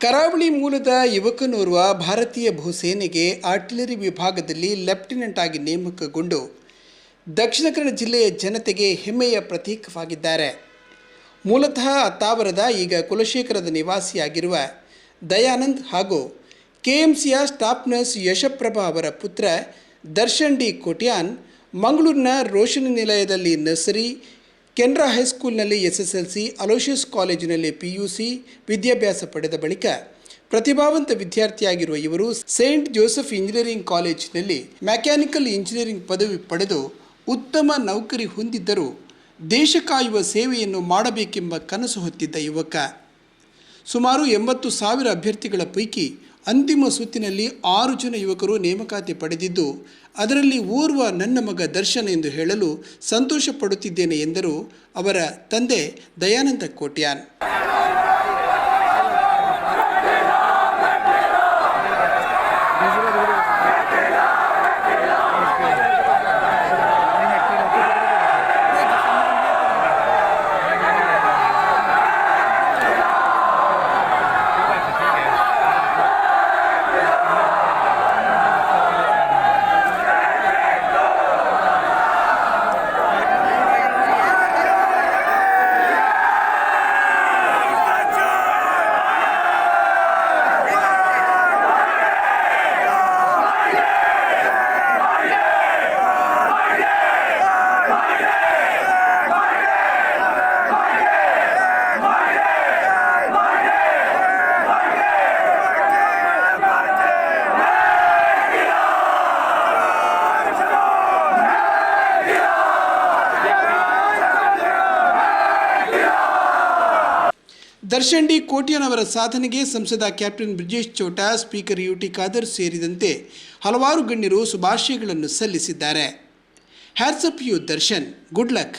ಕರಾವಳಿ ಮೂಲದ ಯುವಕನೋರ್ವ ಭಾರತೀಯ ಭೂಸೇನೆಗೆ ಆರ್ಟಿಲರಿ ವಿಭಾಗದಲ್ಲಿ ಲೆಫ್ಟಿನೆಂಟ್ ಆಗಿ ನೇಮಕಗೊಂಡು ದಕ್ಷಿಣ ಕನ್ನಡ ಜಿಲ್ಲೆಯ ಜನತೆಗೆ ಹೆಮ್ಮೆಯ ಪ್ರತೀಕವಾಗಿದ್ದಾರೆ. ಮೂಲತಃ ಅತ್ತಾವರದ ಈಗ ಕುಲಶೇಖರದ ನಿವಾಸಿಯಾಗಿರುವ ದಯಾನಂದ್ ಹಾಗೂ ಕೆಎಂಸಿಯ ಸ್ಟಾಫ್ ನರ್ಸ್ ಯಶಪ್ರಭಾ ಅವರ ಪುತ್ರ ದರ್ಶನ್ ಡಿ ಕೋಟ್ಯಾನ್ ಮಂಗಳೂರಿನ ರೋಷನ್ ನಿಲಯದಲ್ಲಿ nursery Canara ಹೈಸ್ಕೂಲ್ನಲ್ಲಿ S S L C Aloysius ಕಾಲೇಜಿನಲ್ಲಿ ಪಿ ಯು ಸಿ ವಿದ್ಯಾಭ್ಯಾಸ ಪಡೆದ ಬಳಿಕ ಪ್ರತಿಭಾವಂತ ವಿದ್ಯಾರ್ಥಿಯಾಗಿರುವ ಇವರು ಸೇಂಟ್ ಜೋಸೆಫ್ ಇಂಜಿನಿಯರಿಂಗ್ ಕಾಲೇಜಿನಲ್ಲಿ ಮೆಕ್ಯಾನಿಕಲ್ ಇಂಜಿನಿಯರಿಂಗ್ ಪದವಿ ಪಡೆದು ಉತ್ತಮ ನೌಕರಿ ಹೊಂದಿದ್ದರೂ ದೇಶ ಕಾಯುವ ಸೇವೆಯನ್ನು ಮಾಡಬೇಕೆಂಬ ಕನಸು ಹೊತ್ತಿದ್ದ ಯುವಕ. ಸುಮಾರು ಎಂಬತ್ತು ಸಾವಿರ ಅಭ್ಯರ್ಥಿಗಳ ಪೈಕಿ ಅಂತಿಮ ಸುತ್ತಿನಲ್ಲಿ ಆರು ಜನ ಯುವಕರು ನೇಮಕಾತಿ ಪಡೆದಿದ್ದು, ಅದರಲ್ಲಿ ಓರ್ವ ನನ್ನ ಮಗ ದರ್ಶನ್ ಎಂದು ಹೇಳಲು ಸಂತೋಷ ಪಡುತ್ತಿದ್ದೇನೆ ಎಂದರು ಅವರ ತಂದೆ ದಯಾನಂದ ಕೋಟ್ಯಾನ್. ದರ್ಶನ್ ಡಿ ಕೋಟ್ಯಾನ್ ಅವರ ಸಾಧನೆಗೆ ಸಂಸದ captain Brijesh Chowta, speaker U T Khader ಸೇರಿದಂತೆ ಹಲವಾರು ಗಣ್ಯರು ಶುಭಾಶಯಗಳನ್ನು ಸಲ್ಲಿಸಿದ್ದಾರೆ. Hats off you Darshan. Good luck.